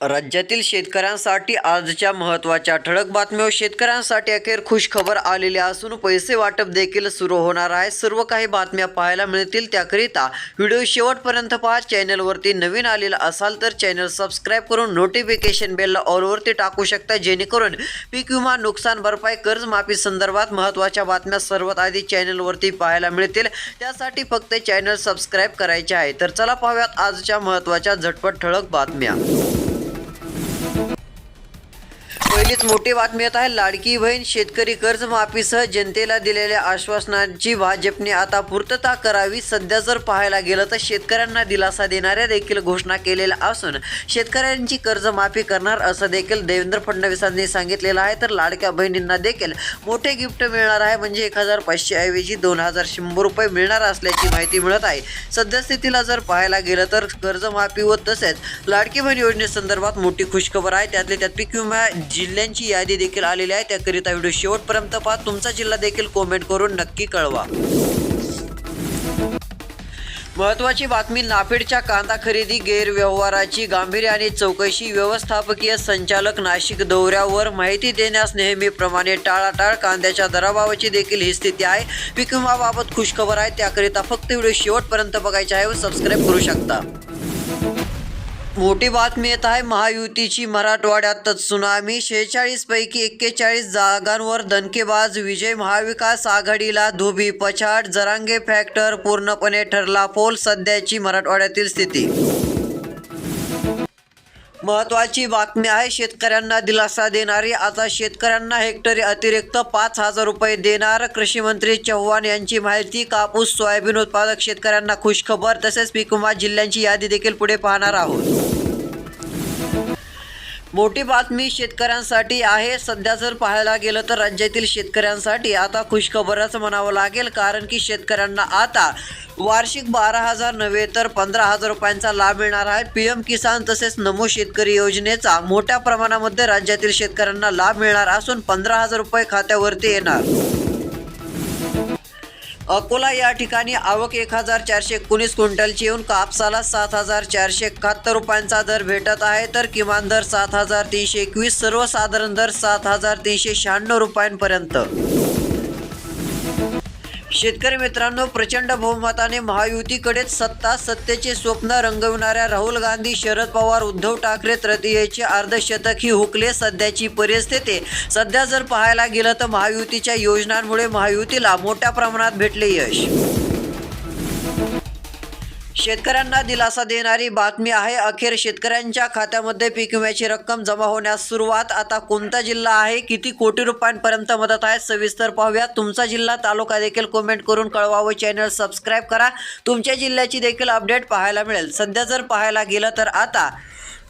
राज्यातील शेतकऱ्यांसाठी आजच्या महत्त्वाच्या ठळक बातम्या शेतकऱ्यांसाठी अखेर खुश खबर आलेली असून पैसे वाटप देखील सुरू होणार आहे. सर्व काही बातम्या पाहायला मिळतील त्याकरिता व्हिडिओ शेवटपर्यंत पहा. चॅनलवरती नवीन आलेला असाल तर चॅनल सबस्क्राईब करून नोटिफिकेशन बेलला ऑलवरती टाकू शकता. जेणेकरून पीक विमा नुकसान भरपाई कर्जमाफी संदर्भात महत्त्वाच्या बातम्या सर्वात आधी चॅनलवरती पाहायला मिळतील. त्यासाठी फक्त चॅनल सबस्क्राईब करायचे आहे. तर चला पाहूयात आजच्या महत्त्वाच्या झटपट ठळक बातम्या. पहिलीच मोठी बातमी येत आहे. लाडकी बहीण शेतकरी कर्जमाफीसह जनतेला दिलेल्या आश्वासनांची भाजपने आता पूर्तता करावी. सध्या जर पाहायला गेलं तर शेतकऱ्यांना दिलासा देणाऱ्या देखील घोषणा केलेल्या असून शेतकऱ्यांची कर्जमाफी करणार असं देखील देवेंद्र फडणवीसांनी सांगितलेलं आहे. तर लाडक्या बहिणींना देखील मोठे गिफ्ट मिळणार आहे. म्हणजे एक हजार पाचशे ऐवजी दोन हजार शंभर रुपये मिळणार असल्याची माहिती मिळत आहे. सद्यस्थितीला जर पाहायला गेलं तर कर्जमाफी व तसेच लाडकी बहीण योजनेसंदर्भात मोठी खुशखबर आहे. त्यातले त्यात पीक विमा जिल्हा जिल्ह्यांची यादी देखील आलेली आहे. त्याकरिता व्हिडिओ शेवटपर्यंत पहा. तुमचा जिल्हा देखील कॉमेंट करून नक्की कळवा. महत्त्वाची बातमी नाफेडच्या कांदा खरेदी गैरव्यवहाराची गांभीर्याने चौकशी व्यवस्थापकीय संचालक नाशिक दौऱ्यावर माहिती देण्यास नेहमीप्रमाणे टाळाटाळ कांद्याच्या दराबाबतची देखील ही स्थिती आहे. पीक विमाबाबत खुशखबर आहे. त्याकरिता फक्त व्हिडिओ शेवटपर्यंत बघायचे आहे व सबस्क्राईब करू शकता. मोठी बातमी येत आहे महायुतीची मराठवाड्यात सुनामी शेहेचाळीस पैकी एक्केचाळीस जागांवर दणकेबाज विजय महाविकास आघाडीला धोबी पछाड जरांगे फॅक्टर पूर्णपणे ठरला पोल सध्याची मराठवाड्यातील स्थिती. महत्वाची बातमी आहे शेतकऱ्यांना दिलासा देणारी. आता शेतकऱ्यांना हेक्टरी अतिरिक्त पाच हजार रुपये देणार कृषी मंत्री चव्हाण यांची माहिती. कापूस सोयाबीन उत्पादक शेतकऱ्यांना खुशखबर तसेच पीक विमा जिल्ह्यांची यादी देखील पुढे पाहणार आहोत. मोठी बातमी शेतकऱ्यांसाठी आहे. सध्या जर पाहायला गेलं तर राज्यातील शेतकऱ्यांसाठी आता खुशखबरच म्हणावं लागेल कारण की शेतकऱ्यांना आता वार्षिक बारा हजार नव्हे तर पंधरा हजार रुपयांचा लाभ मिळणार आहे. पी एम किसान तसेच नमो शेतकरी योजनेचा मोठ्या प्रमाणामध्ये राज्यातील शेतकऱ्यांना लाभ मिळणार असून पंधरा हजार रुपये खात्यावरती येणार. अकोला या ठिकाणी आवक एक हजार चारशे एकोणीस क्विंटलची येऊन कापसाला सात हजार चारशे एकाहत्तर रुपयांचा दर भेटत आहे. तर किमान दर सात हजार तीनशे एकवीस सर्वसाधारण दर सात हजार तीनशे शहाण्णव रुपयांपर्यंत. शेतकरी मित्रांनो प्रचंड बहुमताने महायुतीकडेच सत्ता सत्तेचे स्वप्न रंगविणाऱ्या राहुल गांधी शरद पवार उद्धव ठाकरे तृतीयेचे अर्धशतक ही हुकले सध्याची परिस्थिती. सध्या जर पाहायला गेलं तर महायुतीच्या योजनांमुळे महायुतीला मोठ्या प्रमाणात भेटले यश. शेतकऱ्यांना दिलासा देणारी बातमी आहे. अखेर शेतकऱ्यांच्या खात्यामध्ये पीक विम्याची रक्कम जमा होण्यास सुरुवात. आता कोणता जिल्हा आहे? किती कोटी रुपयांपर्यंत मदत आहे? सविस्तर पाहूया तुमचा जिल्हा तालुका देखील कमेंट करून कळवा व चॅनल सबस्क्राईब करा. तुमच्या जिल्ह्याची देखील अपडेट पाहायला मिळेल. सध्या जर पाहायला गेलं तर आता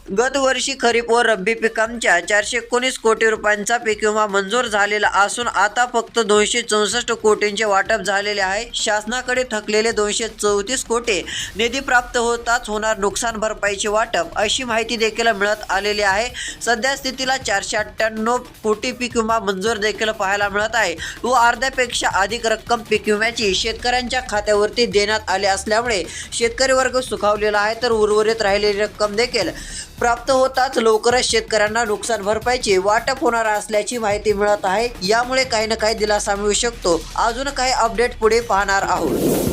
गतवर्षी खरीप व रब्बी पिकांच्या चारशे एकोणीस कोटी रुपयांचा पीक विमा मंजूर झालेला असून आता फक्त दोनशे चौसष्ट कोटींचे वाटप झालेले आहे. शासनाकडे थकलेले दोनशे चौतीस कोटी निधी प्राप्त होताच होणार नुकसान भरपाईचे वाटप अशी माहिती देखील मिळत आलेली आहे. सध्या स्थितीला चारशे अठ्ठ्याण्णव कोटी पीक विमा मंजूर देखील पाहायला मिळत आहे व अर्ध्यापेक्षा अधिक रक्कम पीक विम्याची शेतकऱ्यांच्या खात्यावरती देण्यात आली असल्यामुळे शेतकरी वर्ग सुखावलेला आहे तर उर्वरित राहिलेली रक्कम देखील प्राप्त होताच लवकरच शेतकऱ्यांना नुकसान भरपाईचे वाटप होणार असल्याची माहिती मिळत आहे. यामुळे काही ना काही दिलासा मिळू शकतो. अजून काही अपडेट पुढे पाहणार आहोत.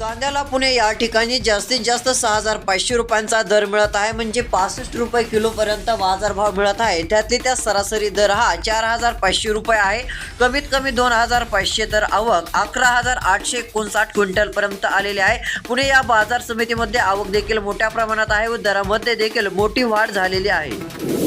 कांद्याला पुणे या ठिकाणी जास्तीत जास्त सहा हजार पाचशे रुपयांचा दर मिळत आहे म्हणजे पासष्ट रुपये किलोपर्यंत बाजारभाव मिळत आहे. त्यातली त्या सरासरी दर हा चार हजार पाचशे रुपये आहे. कमीत कमी दोन हजार पाचशे तर आवक अकरा हजार आठशे एकोणसाठ क्विंटलपर्यंत आलेली आहे. पुणे या बाजार समितीमध्ये आवक देखील मोठ्या प्रमाणात आहे व दरामध्ये देखील मोठी वाढ झालेली आहे.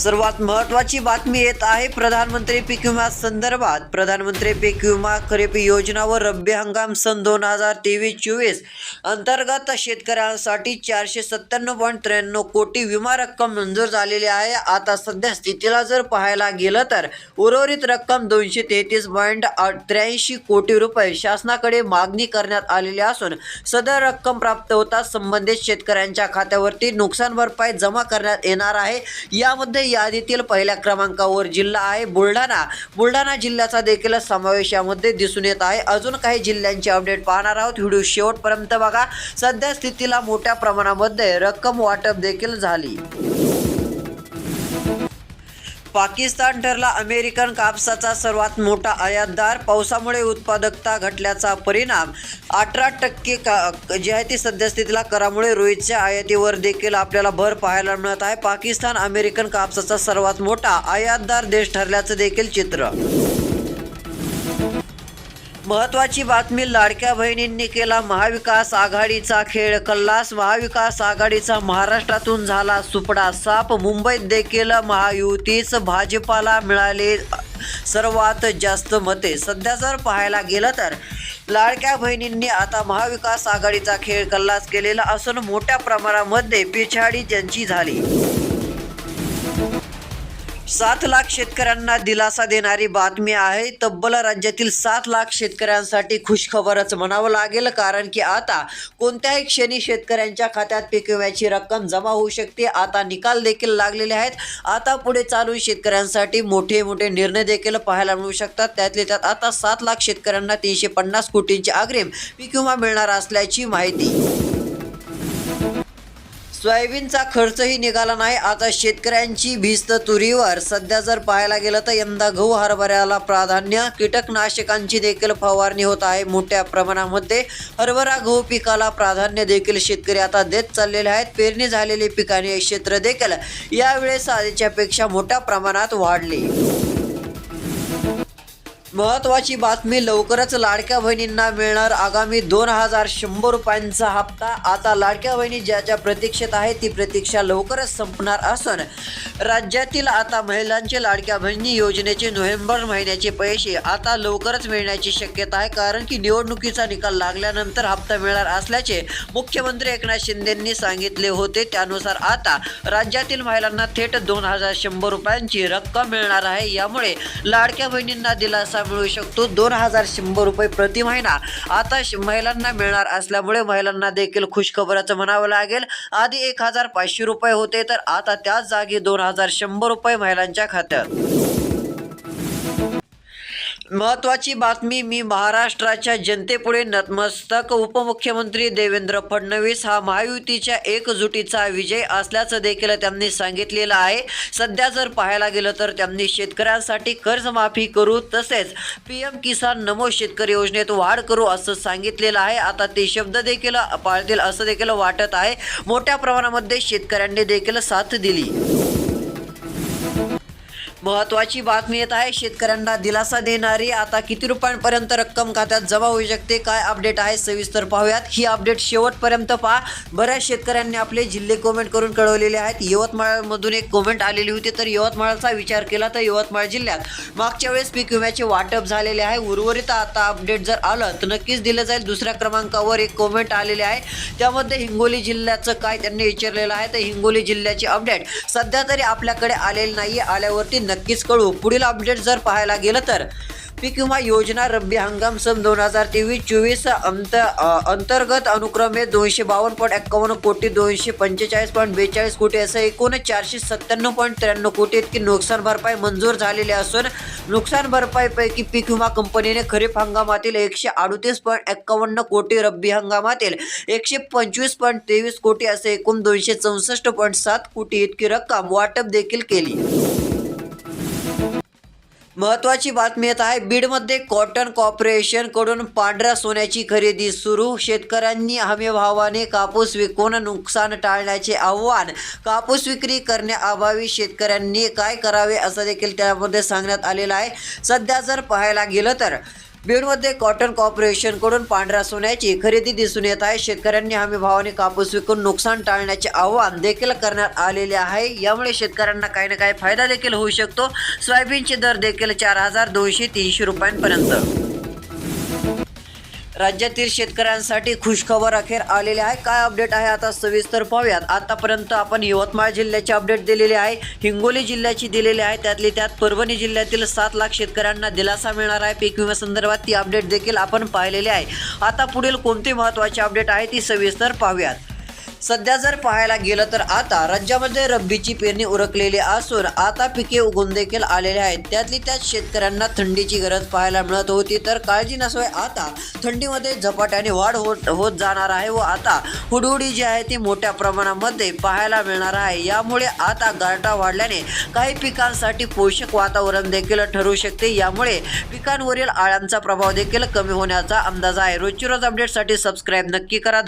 सर्वात महत्त्वाची बातमी येत आहे प्रधानमंत्री पीक विमा संदर्भात. प्रधानमंत्री पीक विमा खरीप योजना व रब्बी हंगाम सन दोन हजार तेवीस चोवीस अंतर्गत शेतकऱ्यांसाठी चारशे सत्त्याण्णव पॉईंट त्र्याण्णव कोटी विमा रक्कम मंजूर झालेली आहे. आता सध्या स्थितीला जर पाहायला गेलं तर उर्वरित रक्कम दोनशे तेहतीस पॉईंट त्र्याऐंशी कोटी रुपये शासनाकडे मागणी करण्यात आलेली असून सदर रक्कम प्राप्त होताच संबंधित शेतकऱ्यांच्या खात्यावरती नुकसान भरपाई जमा करण्यात येणार आहे. यामध्ये यादीतील पहिल्या क्रमांकावर जिल्हा आहे बुलढाणा. बुलढाणा जिल्ह्याचा देखील समावेश यामध्ये दिसून येत आहे. अजून काही जिल्ह्यांचे अपडेट पाहणार आहोत. व्हिडिओ शेवटपर्यंत बघा. सध्या स्थितीला मोठ्या प्रमाणामध्ये रक्कम वाटप देखील झाली. पाकिस्तान ठरला अमेरिकन कापसाचा सर्वात मोठा आयातदार. पावसामुळे उत्पादकता घटल्याचा परिणाम. अठरा टक्के का जे आहे ती सद्यस्थितीला करामुळे रोहितच्या आयातीवर देखील आपल्याला भर पाहायला मिळत आहे. पाकिस्तान अमेरिकन कापसाचा सर्वात मोठा आयातदार देश ठरल्याचं देखील चित्र. महत्वाची बातमी लाडक्या बहिणींनी केला महाविकास आघाडीचा खेळ कल्लास. महाविकास आघाडीचा महाराष्ट्रातून झाला सुपडा साप. मुंबईत देखील महायुतीच भाजपाला मिळाले सर्वात जास्त मते. सध्या जर पाहायला गेलं तर लाडक्या बहिणींनी आता महाविकास आघाडीचा खेळ कल्लास केलेला असून मोठ्या प्रमाणामध्ये पिछाडी त्यांची झाली. सात लाख शेतकऱ्यांना दिलासा देणारी बातमी आहे. तब्बल राज्यातील सात लाख शेतकऱ्यांसाठी खुशखबरच म्हणावं लागेल कारण की आता कोणत्याही क्षणी शेतकऱ्यांच्या खात्यात पीक विम्याची रक्कम जमा होऊ शकते. आता निकाल देखील लागलेले आहेत. आता पुढे चालून शेतकऱ्यांसाठी मोठे मोठे निर्णय देखील पाहायला मिळू शकतात. त्यातले त्यात आता सात लाख शेतकऱ्यांना तीनशे पन्नास कोटींची अग्रिम पीक विमा मिळणार असल्याची माहिती. सोयाबीनचा खर्चही निघाला नाही. आता शेतकऱ्यांची भिस्त तुरीवर सध्या जर पाहायला गेलं तर यंदा गहू हरभऱ्याला प्राधान्य कीटकनाशकांची देखील फवारणी होत आहे मोठ्या प्रमाणामध्ये. हरभरा गहू पिकाला प्राधान्य देखील शेतकरी आता देत चाललेले आहेत. पेरणी झालेली पिकाने क्षेत्र देखील यावेळेस आधीच्या पेक्षा मोठ्या प्रमाणात वाढले. महत्वाची बातमी लवकरच लाडक्या बहिणींना मिळणार आगामी दोन हजार शंभर रुपयांचा हप्ता. आता लाडक्या बहिणी ज्या ज्या प्रतीक्षेत आहे ती प्रतीक्षा लवकरच संपणार असून. राज्यातील आता महिलांचे लाडक्या बहिणी योजनेचे नोव्हेंबर महिन्याचे पैसे आता लवकरच मिळण्याची शक्यता आहे कारण की निवडणुकीचा निकाल लागल्यानंतर हप्ता मिळणार असल्याचे मुख्यमंत्री एकनाथ शिंदेंनी सांगितले होते. त्यानुसार आता राज्यातील महिलांना थेट दोन हजार शंभर रुपयांची रक्कम मिळणार आहे. यामुळे लाडक्या बहिणींना दिलासा मिळू शकतो. दोन हजार शंभर रुपये प्रति महिना आता महिलांना मिळणार असल्यामुळे महिलांना देखील खुशखबराचं म्हणावं लागेल. आधी एक हजार पाचशे रुपये होते तर आता त्याच जागी दोन हजार शंभर रुपये महिलांच्या खात्यात. महत्वाची बातमी मी महाराष्ट्राच्या जनतेपुढे नतमस्तक. उपमुख्यमंत्री देवेंद्र फडणवीस हा महायुतीच्या एकजुटीचा विजय असल्याचं देखील त्यांनी सांगितलेलं आहे. सध्या जर पाहायला गेलं तर त्यांनी शेतकऱ्यांसाठी कर्जमाफी करू तसेच पी एम किसान नमो शेतकरी योजनेत वाढ करू असं सांगितलेलं आहे. आता ते शब्द देखील पाळतील असं देखील वाटत आहे. मोठ्या प्रमाणामध्ये शेतकऱ्यांनी देखील साथ दिली. महत्वाची बातमी येत आहे शेतकऱ्यांना दिलासा देणारी आता किती रुपयांपर्यंत रक्कम खात्यात जमा होऊ शकते काय अपडेट आहे सविस्तर पाहूयात. ही अपडेट शेवटपर्यंत पहा. बऱ्याच शेतकऱ्यांनी आपले जिल्हे कमेंट करून कळवलेले आहेत. यवतमाळमधून एक कमेंट आलेली होती तर यवतमाळचा विचार केला तर यवतमाळ जिल्ह्यात मागच्या वेळेस पीक विम्याचे वाटप झालेले आहे. उर्वरित आता अपडेट जर आलं तर नक्कीच दिलं जाईल. दुसऱ्या क्रमांकावर एक कमेंट आलेले आहे. त्यामध्ये हिंगोली जिल्ह्याचं काय त्यांनी विचारलेलं आहे तर हिंगोली जिल्ह्याची अपडेट सध्या तरी आपल्याकडे आलेली नाही आल्यावरती नक्कीच कळू. पुढील अपडेट जर पाहायला गेलं तर पीक विमा योजना रब्बी हंगाम सन दोन हजार तेवीस चोवीस अंत अंतर्गत अनुक्रमे दोनशे बावन्न पॉईंट एक्कावन्न कोटी दोनशे पंचेचाळीस पॉईंट बेचाळीस कोटी असं एकूण चारशे सत्त्याण्णव पॉईंट त्र्याण्णव कोटी इतकी नुकसान भरपाई मंजूर झालेली असून नुकसान भरपाईपैकी पीक विमा कंपनीने खरीप हंगामातील एकशे अडतीस पॉईंट एक्कावन्न कोटी रब्बी हंगामातील एकशे पंचवीस पॉईंट तेवीस कोटी असे एकूण दोनशे चौसष्ट पॉईंट सात कोटी इतकी रक्कम वाटप देखील केली. महत्वाची बातमी येत आहे. बीडमध्ये कॉटन कॉर्पोरेशनकडून पांढऱ्या सोन्याची खरेदी सुरू. शेतकऱ्यांनी हमीभावाने कापूस विकून नुकसान टाळण्याचे आव्हान. कापूस विक्री करण्याअभावी शेतकऱ्यांनी काय करावे असं देखील त्यामध्ये सांगण्यात आलेलं आहे. सध्या जर पाहायला गेलं तर बीडमध्ये कॉटन कॉर्पोरेशनकडून पांढऱ्या सोन्याची खरेदी दिसून येत आहे. शेतकऱ्यांनी हमी भावाने कापूस विकून नुकसान टाळण्याचे आव्हान देखील करण्यात आलेले आहे. यामुळे शेतकऱ्यांना काही ना काही फायदा देखील होऊ शकतो. सोयाबीनचे दर देखील चार हजार दोनशे तीनशे रुपयांपर्यंत. राज्यातील शेतकऱ्यांसाठी खुशखबर अखेर आलेली आहे. काय अपडेट आहे आता सविस्तर पाहूयात. आतापर्यंत आपण यवतमाळ जिल्ह्याचे अपडेट दिलेले आहे. हिंगोली जिल्ह्याची दिलेली आहे. त्यातली त्यात परभणी जिल्ह्यातील सात लाख शेतकऱ्यांना दिलासा मिळणार आहे. पीक विम्यासंदर्भात ती अपडेट देखील आपण पाहिलेली आहे. आता पुढील कोणती महत्त्वाची अपडेट आहे ती सविस्तर पाहूयात. सध्या जर पाहायला गेलं तर आता राज्यामध्ये रब्बीची पेरणी उरकलेली असून आता पिके उगून देखील आलेले आहेत. त्यातली त्यात शेतकऱ्यांना थंडीची गरज पाहायला मिळत होती. तर काळजी नसोय आता थंडीमध्ये झपाट्याने वाढ होत होत जाणार आहे व आता हुडहुडी जी आहे ती मोठ्या प्रमाणामध्ये पाहायला मिळणार आहे. यामुळे आता गारठा वाढल्याने काही पिकांसाठी पोषक वातावरण देखील ठरू शकते. यामुळे पिकांवरील आळ्यांचा प्रभाव देखील कमी होण्याचा अंदाज आहे. रोजची रोज अपडेटसाठी सबस्क्राईब नक्की करा.